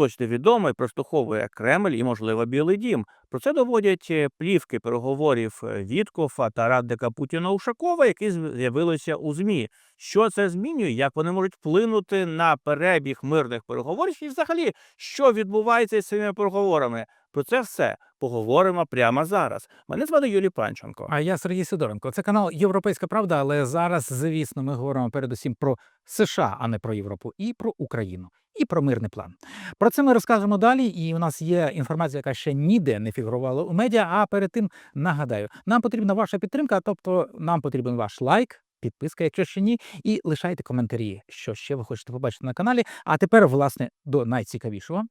точно відомо і прослуховує Кремль і, можливо, Білий Дім. Про це доводять е, плівки переговорів е, Віткофа та радника Путіна Ушакова, які з'явилися у ЗМІ. Що це змінює? Як вони можуть вплинути на перебіг мирних переговорів? І взагалі, що відбувається з цими переговорами? Про це все поговоримо прямо зараз. Мене звати Юрій Панченко. А я Сергій Сидоренко. Це канал Європейська Правда, але зараз, звісно, ми говоримо передусім про США, а не про Європу, і про Україну, і про мирний план. Про це ми розкажемо далі. І у нас є інформація, яка ще ніде не фігурувала у медіа. А перед тим нагадаю, нам потрібна ваша підтримка, тобто нам потрібен ваш лайк. Підписка, якщо ще ні, і лишайте коментарі, що ще ви хочете побачити на каналі. А тепер, власне, до найцікавішого.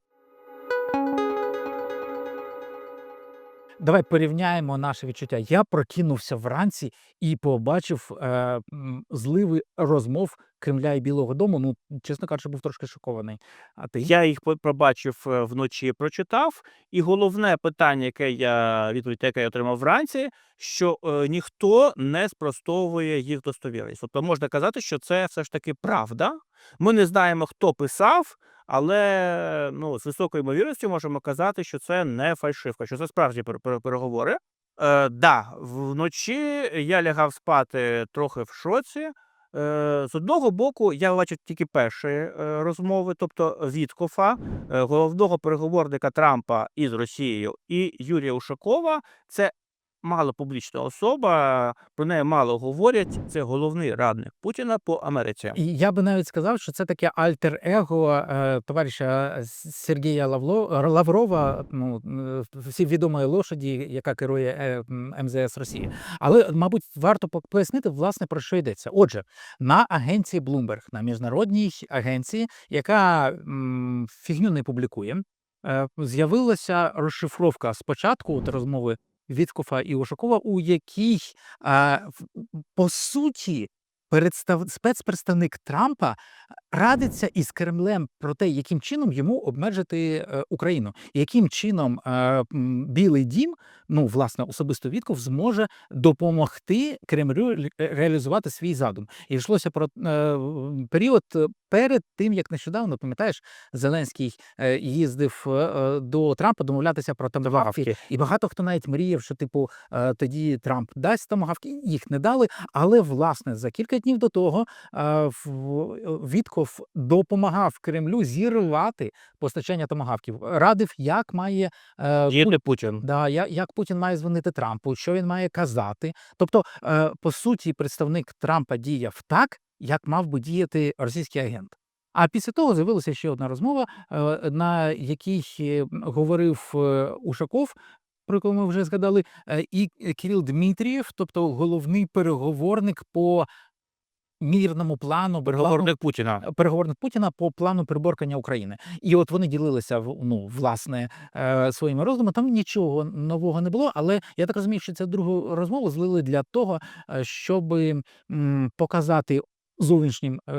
Давай порівняємо наше відчуття. Я прокинувся вранці і побачив е, зливи розмов Кремля і Білого Дому. Ну, чесно кажучи, був трошки шокований. А ти? Я їх пробачив е, вночі, прочитав. І головне питання, яке я відповідь, яке я отримав вранці, що е, ніхто не спростовує їх достовірність. Тобто можна казати, що це все ж таки правда. Ми не знаємо, хто писав, але ну, з високою ймовірністю можемо казати, що це не фальшивка, що це справжні пер- пер- переговори. Е, да, вночі я лягав спати трохи в шоці. Е, з одного боку, я бачив тільки перші е, розмови, тобто Віткофа, е, головного переговорника Трампа із Росією, і Юрія Ушакова. Це мало публічна особа, про неї мало говорять. Це головний радник Путіна по Америці. І я би навіть сказав, що це таке альтер-его е, товариша Сергія Лавло, Лаврова, ну, всі відомої лошаді, яка керує е, МЗС Росії. Але, мабуть, варто пояснити, власне, про що йдеться. Отже, на агенції Bloomberg, на міжнародній агенції, яка м, фігню не публікує, е, з'явилася розшифровка спочатку от розмови Віткофа і Ушакова, у якій в- по суті представ... спецпредставник Трампа радиться із Кремлем про те, яким чином йому обмежити е, Україну, яким чином е, Білий Дім, ну власне особисто Вітков, зможе допомогти Кремлю е, реалізувати свій задум. І йшлося про період перед тим, як нещодавно пам'ятаєш, Зеленський е, їздив е, е, до Трампа домовлятися про. Томагавки. І багато хто навіть мріяв, що типу тоді Трамп дасть томагавки. Їх не дали. Але власне за кілька днів до того Вітков допомагав Кремлю зірвати постачання томагавків. Радив, як має Діяти Путін. Да, як Путін має дзвонити Трампу, що він має казати. Тобто, по суті, представник Трампа діяв так, як мав би діяти російський агент. А після того з'явилася ще одна розмова, е, на якій е, говорив е, Ушаков. Про якого ми вже згадали, і Кирил Дмитрієв, тобто головний переговорник по мірному плану, Переговорник Путіна. переговорник Путіна по плану приборкання України. І от вони ділилися ну, власне своїми роздумами. Там нічого нового не було, але я так розумію, що цю другу розмову злили для того, щоб показати. Зовнішнім е,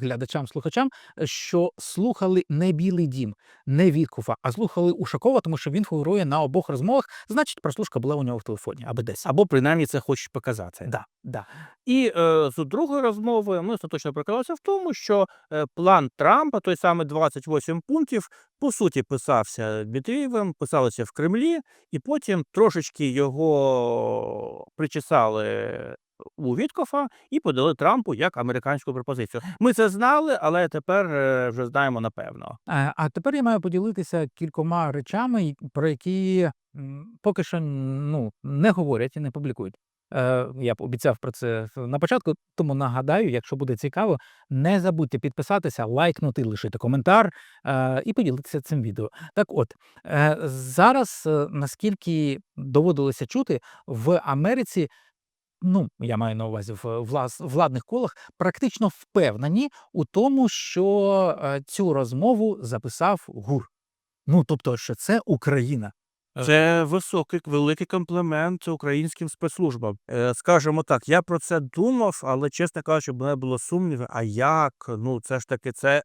глядачам, слухачам, що слухали не Білий Дім, не Віткофа, а слухали Ушакова, тому що він фігурує на обох розмовах. Значить, прослушка була у нього в телефоні, аби десь. Або принаймні це хочуть показати. Да, да. І е, з другої розмови ми остаточно переконалися в тому, що е, план Трампа, той самий 28 пунктів, по суті, писався Дмитрієвим, писалося в Кремлі, і потім трошечки його причесали у Віткофа і подали Трампу як американську пропозицію. Ми це знали, але тепер е, вже знаємо напевно. Е, А тепер я маю поділитися кількома речами, про які поки що ну, не говорять і не публікують. Е, Я б обіцяв про це на початку, тому нагадаю, якщо буде цікаво, не забудьте підписатися, лайкнути, лишити коментар і поділитися цим відео. Так от, зараз, наскільки доводилося чути, в Америці, ну, я маю на увазі в влас, владних колах, практично впевнені у тому, що е, цю розмову записав ГУР. Ну, тобто, що це Україна. Е. Це високий, великий комплімент українським спецслужбам. Е, скажімо так, я про це думав, але чесно кажучи, мене було сумніви. А як? Ну, це ж таки, це,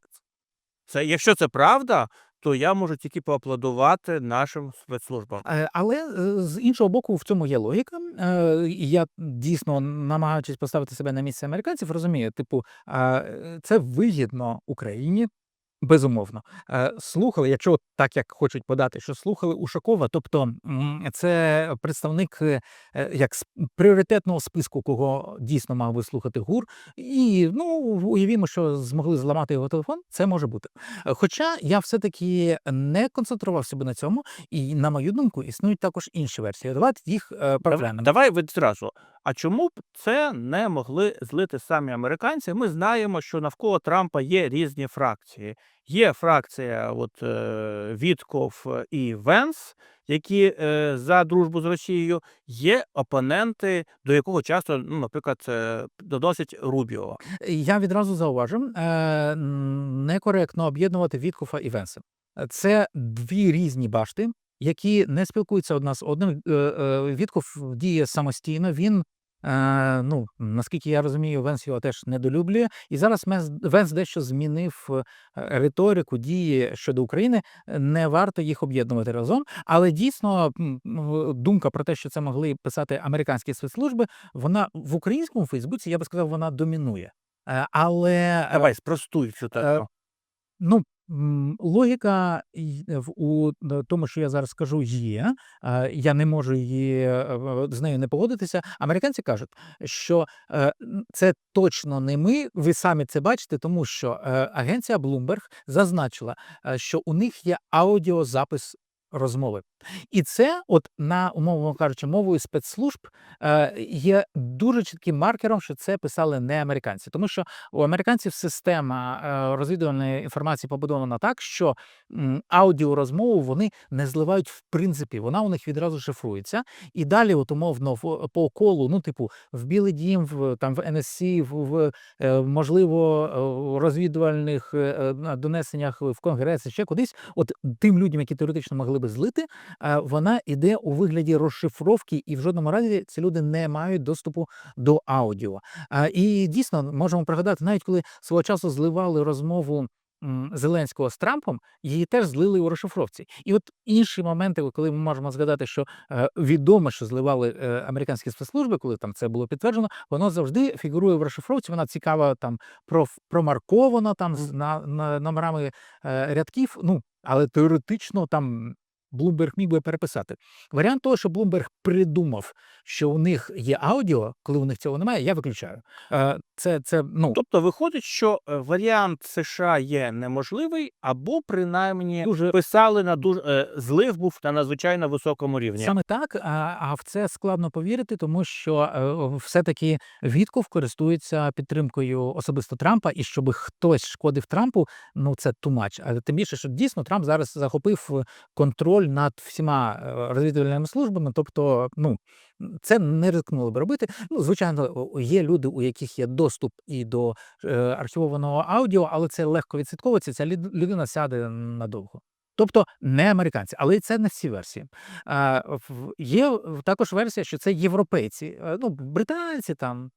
це якщо це правда, то я можу тільки поаплодувати нашим спецслужбам. Е, Але е, з іншого боку, в цьому є логіка. Е, Я дійсно, намагаючись поставити себе на місце американців, розумію, типу, це вигідно Україні. Безумовно. Е, Слухали, якщо так як хочуть подати, що слухали Ушакова, тобто це представник е, як пріоритетного списку, кого дійсно мав би слухати ГУР, і ну уявімо, що змогли зламати його телефон, це може бути. Хоча я все-таки не концентрував себе на цьому, і на мою думку, існують також інші версії. Давайте їх е, проглянемо. Давай відразу. А чому б це не могли злити самі американці? Ми знаємо, що навколо Трампа є різні фракції. Є фракція от, е, Вітков і Венс, які е, за дружбу з Росією, є опоненти, до якого часто, ну, наприклад, е, доносять Рубіо. Я відразу зауважу, некоректно об'єднувати Віткофа і Венса. Це дві різні башти, які не спілкуються одна з одним. Е, е, діє самостійно. Він, е, ну наскільки я розумію, Венс його теж недолюблює. І зараз Венс дещо змінив риторику дії щодо України. Не варто їх об'єднувати разом. Але дійсно думка про те, що це могли писати американські спецслужби, вона в українському Фейсбуці, я би сказав, вона домінує. Але Давай, спростуй цю тезу. Ну, логіка в у е, тому, що я зараз скажу, є. Е, Я не можу її е, з нею не погодитися. Американці кажуть, що е, це точно не ми. Ви самі це бачите, тому що е, агенція Bloomberg зазначила, е, що у них є аудіозапис розмови. І це, от на умовно кажучи, мовою спецслужб е, є дуже чітким маркером, що це писали не американці, тому що у американців система е, розвідувальної інформації побудована так, що аудіорозмову вони не зливають в принципі. Вона у них відразу шифрується. І далі, от умовно, по колу, ну, типу, в Білий Дім, в там в NSC, в, е, можливо, розвідувальних донесеннях в Конгрес, ще кудись, от тим людям, які теоретично могли би злити, вона іде у вигляді розшифровки, і в жодному разі ці люди не мають доступу до аудіо. І дійсно можемо пригадати, навіть коли свого часу зливали розмову. Зеленського з Трампом її теж злили у розшифровці. І от інші моменти, коли ми можемо згадати, що е, відомо, що зливали е, американські спецслужби, коли там це було підтверджено, воно завжди фігурує в розшифровці. Вона цікава там промаркована там з на, на номерами е, рядків. Ну але теоретично там Bloomberg міг би переписати. Варіант того, що Bloomberg придумав, що у них є аудіо, коли у них цього немає, я виключаю. Е, Це, це ну Тобто виходить, що е, варіант США є неможливий, або принаймні Дуже- писали на дуже е, злив був на надзвичайно високому рівні. саме так. А, а в це складно повірити, тому що все-таки Вітков користується підтримкою особисто Трампа, і щоб хтось шкодив Трампу, ну це much. А тим більше, що дійсно Трамп зараз захопив е, контроль над всіма е, розвідувальними службами. Тобто, ну це не ризикнули би робити. Ну, звичайно, є люди, у яких є доступ і до е, архівованого аудіо, але це легко відслідковується. Ця людина сяде надовго. Тобто не американці, але і це не всі версії. А, є також версія, що це європейці, е, ну, британці там.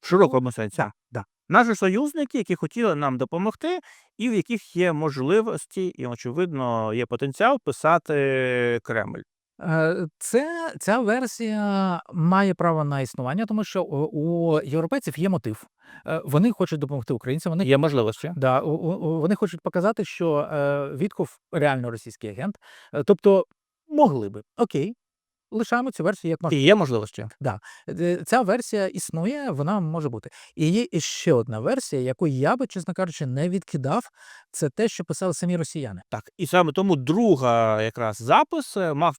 В широкому сенсі. Да, да. Наші союзники, які хотіли нам допомогти, і в яких є можливості, і, очевидно, є потенціал писати Кремль. Е, Це, ця версія має право на існування, тому що у, європейців є мотив. Е, Вони хочуть допомогти українцям. Вони Є можливості. Да, вони хочуть показати, що е, Вітков реально російський агент. Тобто могли би. Окей, лишаємо цю версію як І є можливості. Е, Ця версія існує, вона може бути. І є іще одна версія, яку я би, чесно кажучи, не відкидав. Це те, що писали самі росіяни. Так. І саме тому друга якраз запис е, мав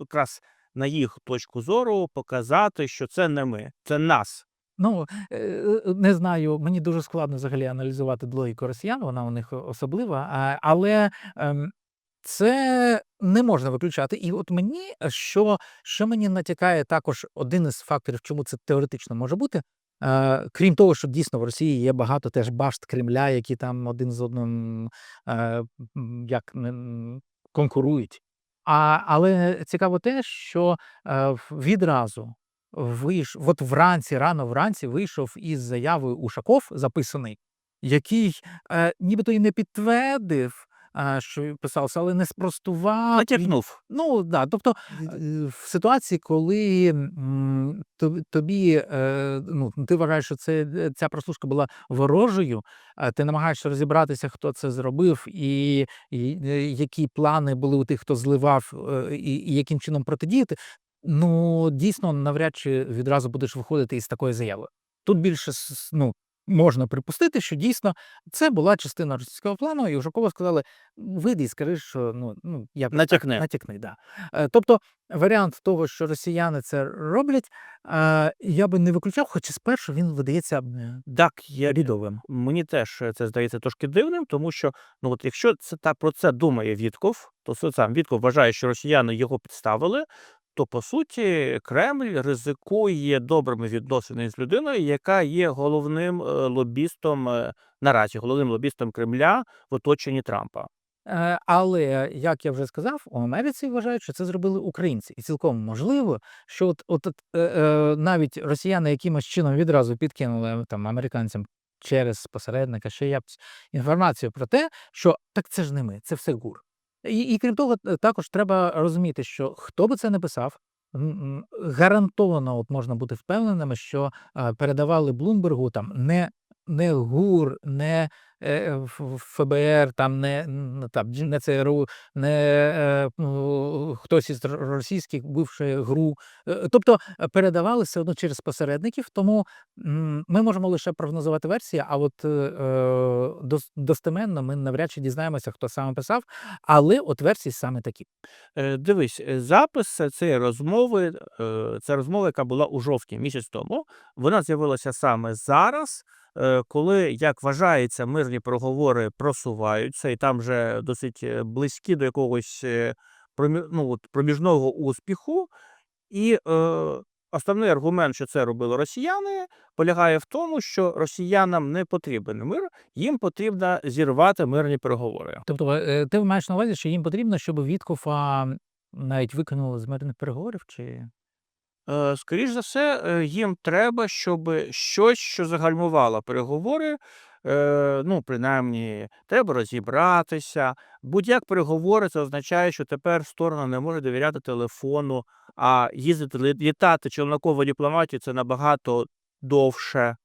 якраз на їх точку зору показати, що це не ми, це нас. Ну е, не знаю, мені дуже складно взагалі аналізувати логіку росіян, вона у них особлива, але ем, це не можна виключати. І от мені е, що, що мені натякає також один із факторів, чому це теоретично може бути. Е, крім того, що дійсно в Росії є багато теж башт Кремля, які там один з одним е, як конкурують. А, але цікаво те, що е, відразу вийш... от вранці, рано вранці вийшов із заявою Ушаков, записаний, який е, нібито і не підтвердив що писалося, але не спростував. він- Натякнув. Ну да, тобто е, в ситуації, коли тобі е, ну ти вважаєш, що це е, ця прослушка була ворожою, ти намагаєшся розібратися, хто це зробив, і, і які плани були у тих, хто зливав, і, і яким чином протидіяти. Ну дійсно, навряд чи відразу будеш виходити із такої заяви. Тут більше ну. Можна припустити, що дійсно це була частина російського плану, і Ужакова сказали: вийди і скажи, що ну, ну я Натякни. натякни, да. Е, Тобто варіант того, що росіяни це роблять, е, я би не виключав, хоча спершу він видається е, Так, я рідовим. Мені теж це здається трошки дивним, тому що ну от якщо це та про це думає Вітков, то сам Вітков вважає, що росіяни його підставили. То по суті Кремль ризикує добрими відносинами з людиною, яка є головним е, лобістом е, наразі, головним лобістом Кремля в оточенні Трампа. Е, Але як я вже сказав, у Америці вважають, що це зробили українці, і цілком можливо, що от, от, от е, навіть росіяни якимось чином відразу підкинули там американцям через посередника ще якось інформацію про те, що так це ж не ми, це все гур. І, і крім того, е, також треба розуміти, що хто би це не писав. Гарантовано от можна бути впевненими, що е, передавали Блумбергу там не, не ГУР, не ФБР, там не, там, не ЦРУ, не е, ну, хтось із російських бивши ГРУ. Е, Тобто е, передавали все одно через посередників, тому ми можемо лише прогнозувати версії, а от е, е, достеменно ми навряд чи дізнаємося, хто саме писав, але от версії саме такі. Е, Дивись, е, запис е, цієї розмови, е, це розмова, яка була у жовтні місяць тому. Вона з'явилася саме зараз, е, коли, як вважається, мирні проговори просуваються, і там вже досить е, близькі до якогось е, ну, от, проміжного успіху. І е, основний аргумент, що це робили росіяни, полягає в тому, що росіянам не потрібен мир, їм потрібно зірвати мирні переговори. Тобто, е, ти маєш на увазі, що їм потрібно, щоб Віткофа навіть викинули з мирних переговорів? Чи Е, скоріш за все, їм треба, щоб щось, що загальмувало переговори, е, ну, принаймні, треба розібратися. Будь-як переговори, це означає, що тепер сторона не може довіряти телефону, а їздити лі- літати челнокову дипломатію це набагато довше.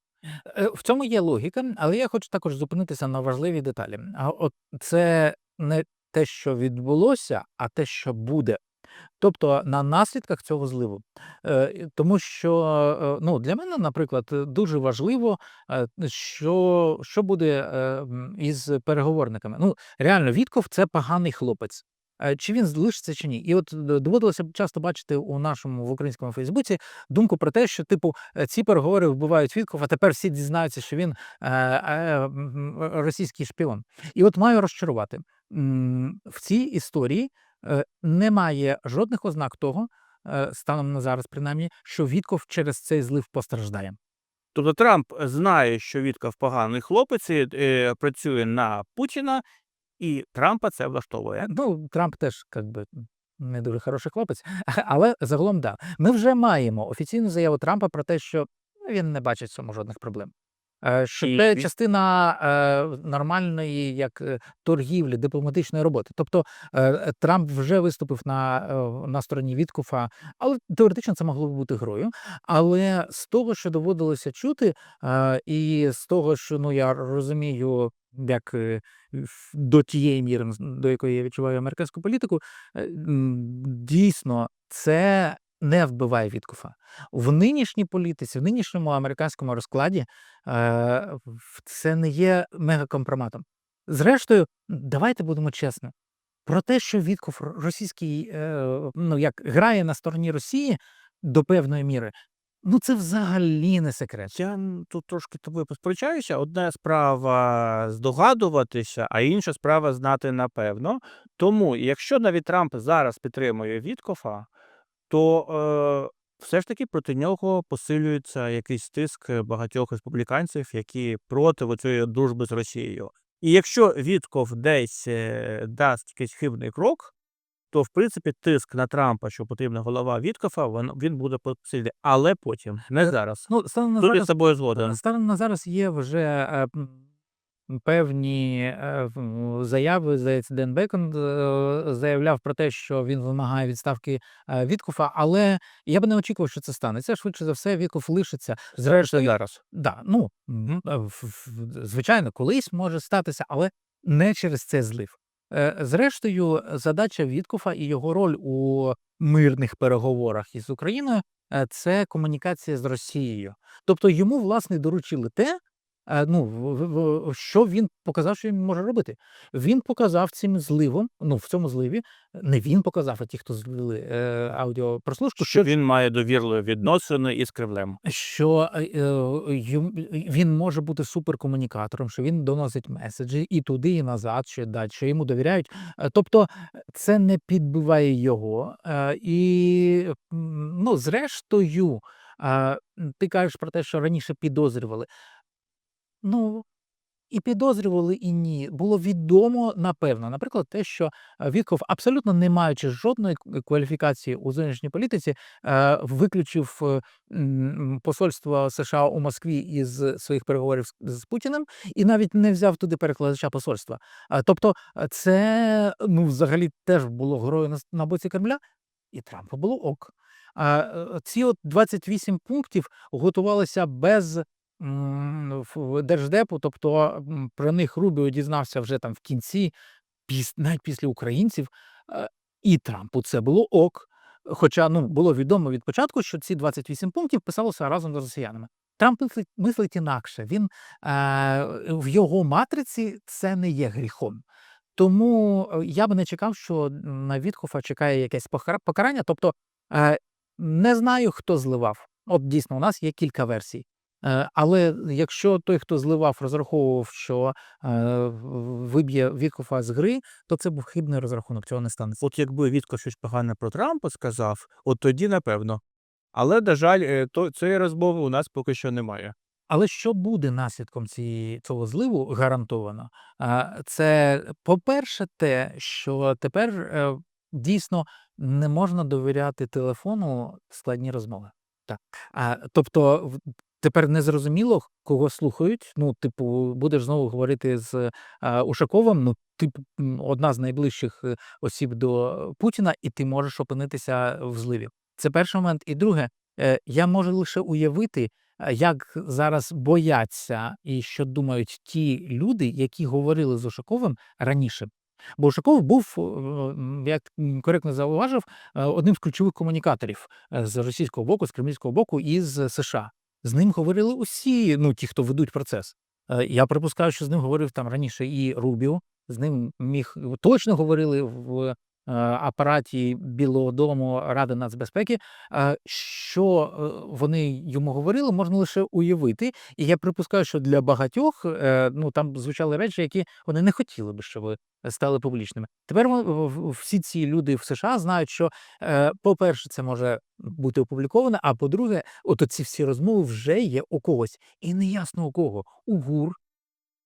Е, В цьому є логіка, але я хочу також зупинитися на важливій деталі. А от це не те, що відбулося, а те, що буде. Тобто на наслідках цього зливу. Е, Тому що е, ну, для мене, наприклад, дуже важливо, е, що, що буде із переговорниками. Ну, реально, Вітков це поганий хлопець. Чи він залишиться, чи ні? І от доводилося часто бачити у нашому в українському Фейсбуці думку про те, що типу ці переговори вбивають Вітков, а тепер всі дізнаються, що він е, е, російський шпіон. І от маю розчарувати в цій історії немає жодних ознак того, е, станом на зараз, принаймні, що Вітков через цей злив постраждає. Тобто Трамп знає, що Вітков поганий хлопець, і, е, працює на Путіна, і Трампа це влаштовує. Ну, Трамп теж як би, не дуже хороший хлопець, але загалом да. Ми вже маємо офіційну заяву Трампа про те, що він не бачить в цьому жодних проблем. Е, Що І це частина е, нормальної як е, торгівлі, дипломатичної роботи. Тобто е, е, Трамп вже виступив на, е, на стороні Віткуфа, але теоретично це могло б бути грою. Але з того, що доводилося чути, е, і з того, що ну я розумію, як до тієї міри, до якої я відчуваю американську політику, е, дійсно це не вбиває Віткуфа. В нинішній політиці, в нинішньому американському розкладі е, це не є мегакомпроматом. Зрештою, давайте будемо чесно. Про те, що Вітков російський, е, ну як грає на стороні Росії до певної міри, ну це взагалі не секрет. Я тут трошки тобою посперечаюся. Одна справа здогадуватися, а інша справа знати напевно. Тому, якщо навіть Трамп зараз підтримує Віткофа, то е, все ж таки проти нього посилюється якийсь тиск багатьох республіканців, які проти цієї дружби з Росією. І якщо Вітков десь е, дасть якийсь хибний крок, то в принципі тиск на Трампа, що потрібна голова Віткофа, він, він буде посилювати. Але потім, не зараз. Ну, станом на Тут зараз, тобою згоден. станом на зараз є вже е, певні е, заяви. Здається, Ден Бекон е, заявляв про те, що він вимагає відставки е, Віткофа, але я би не очікував, що це станеться. Швидше за все, Віткоф лишиться. Зрештою, зараз. Да, ну, звичайно, колись може статися, але не через це злив. Зрештою, задача Віткофа і його роль у мирних переговорах із Україною це комунікація з Росією. Тобто йому, власне, доручили те, ну, в- в- що він показав, що він може робити. Він показав цим зливом, ну, в цьому зливі, не він показав, а ті, хто злили е, аудіопрослушку, Що він має довірливі відносини із Кремлем. що е, е, він може бути суперкомунікатором, що він доносить меседжі і туди, і назад, що далі, що йому довіряють. Е, Тобто е, це не підбиває його. Е, І ну, зрештою, е, ти кажеш про те, що раніше підозрювали. Ну, і підозрювали, і ні. Було відомо, напевно, наприклад, те, що е, Вітков, абсолютно не маючи жодної кваліфікації у зовнішній політиці, е, виключив е, посольство США у Москві із своїх переговорів з, Путіним і навіть не взяв туди перекладача посольства. Е, Тобто, е, це ну, взагалі теж було грою на, боці Кремля, і Трампу було ок. А е, ці от 28 пунктів готувалися без в- держдепу, тобто про них Рубіо дізнався вже там в кінці, навіть після українців, е, і Трампу це було ок. Хоча ну, було відомо від початку, що ці 28 пунктів писалося разом з росіянами. Трамп мислить, мислить інакше. Він е, в його матриці це не є гріхом. Тому е, я би не чекав, що на Вітхофа чекає якесь покарання. Тобто е, не знаю, хто зливав. От дійсно, у нас є кілька версій. Е, Але якщо той, хто зливав, розраховував, що е, виб'є Віткофа з гри, то це був хибний розрахунок, цього не станеться. От якби Вітко щось погане про Трампа сказав, от тоді напевно. Але, на жаль, е, то цієї розмови у нас поки що немає. Але що буде наслідком цієї цього зливу гарантовано? Це, по-перше, те, що тепер дійсно не можна довіряти телефону складні розмови. Так. А, тобто, тепер не зрозуміло, кого слухають. Ну, типу, будеш знову говорити з а, Ушаковим. Ну, типу, одна з найближчих е, осіб до Путіна, і ти можеш опинитися в зливі. Це перший момент. І друге, е, я можу лише уявити, як зараз бояться і що думають ті люди, які говорили з Ушаковим раніше. Бо Ушаков був, е, як коректно зауважив, е, одним з ключових комунікаторів е, з російського боку, з кремлівського боку і з США. З ним говорили усі, ну ті, хто ведуть процес. Е, Я припускаю, що з ним говорив там раніше і Рубіо, з ним міг точно говорили в апараті Білого Дому Ради нацбезпеки. Е, Що е, вони йому говорили, можна лише уявити. І я припускаю, що для багатьох е, ну там звучали речі, які вони не хотіли би, щоб стали публічними. Тепер всі ці люди в США знають, що, е, по-перше, це може бути опубліковано, а по-друге, от ці всі розмови вже є у когось. І неясно у кого. У ГУР,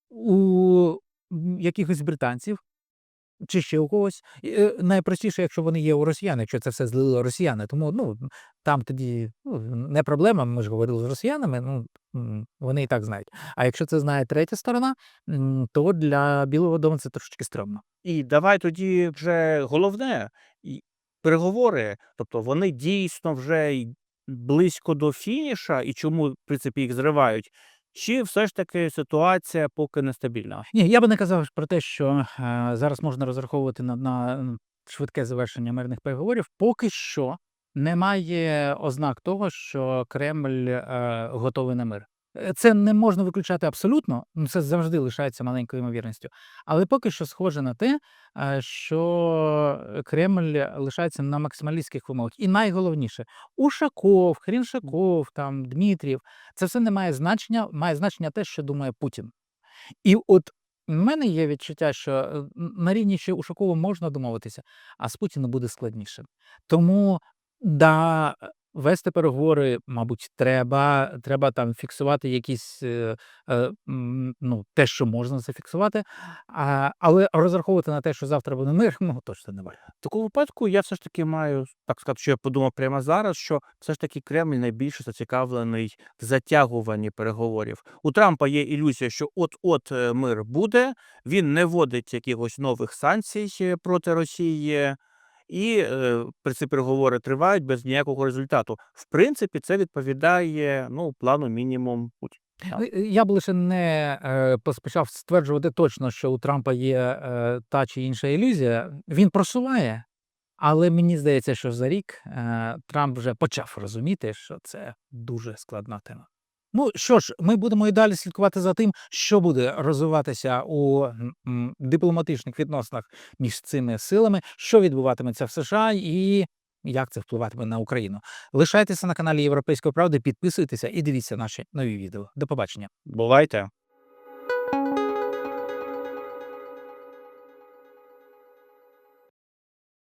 у якихось британців, чи ще у когось. Е, найпростіше, якщо вони є у росіян, якщо це все злили росіяни. Тому ну, там тоді ну, не проблема. Ми ж говорили з росіянами, ну вони і так знають. А якщо це знає третя сторона, то для Білого Дому це трошечки стрьомно. І давай тоді вже головне переговори. Тобто вони дійсно вже близько до фініша, і чому, в принципі, їх зривають. Чи все ж таки ситуація поки нестабільна? Ні, я би не казав про те, що е, зараз можна розраховувати на, на швидке завершення мирних переговорів. Поки що немає ознак того, що Кремль е, готовий на мир. Е, Це не можна виключати абсолютно, ну це завжди лишається маленькою ймовірністю. Але поки що схоже на те, е, що Кремль лишається на максималістських вимогах. І найголовніше, Ушаков, Хріншаков, там Дмитрів, це все не має значення, має значення те, що думає Путін. І от в мене є відчуття, що е, на рівні ще Ушакова можна домовитися, а з Путіна буде складніше. Тому да, е, вести переговори, мабуть, треба. Треба там фіксувати якісь е, е, ну, те, що можна зафіксувати. А, але розраховувати на те, що завтра буде мир, ну точно не варто. Такому випадку я все ж таки маю так сказати, що я подумав прямо зараз, що все ж таки Кремль найбільше зацікавлений в затягуванні переговорів. У Трампа є ілюзія, що от-от е, мир буде, він не вводить якихось нових санкцій е, проти Росії, і е, при ці переговори тривають без ніякого результату. В принципі, це відповідає ну плану мінімум Путіна. Ну, Я б лише не е, поспішав стверджувати точно, що у Трампа є е, та чи інша ілюзія. Він просуває, але мені здається, що за рік е, Трамп вже почав розуміти, що це дуже складна тема. Ну що ж, ми будемо і далі слідкувати за тим, що буде розвиватися у дипломатичних відносинах між цими силами, що відбуватиметься в США і як це впливатиме на Україну. Лишайтеся на каналі Європейської правди, підписуйтеся і дивіться наші нові відео. До побачення. Бувайте!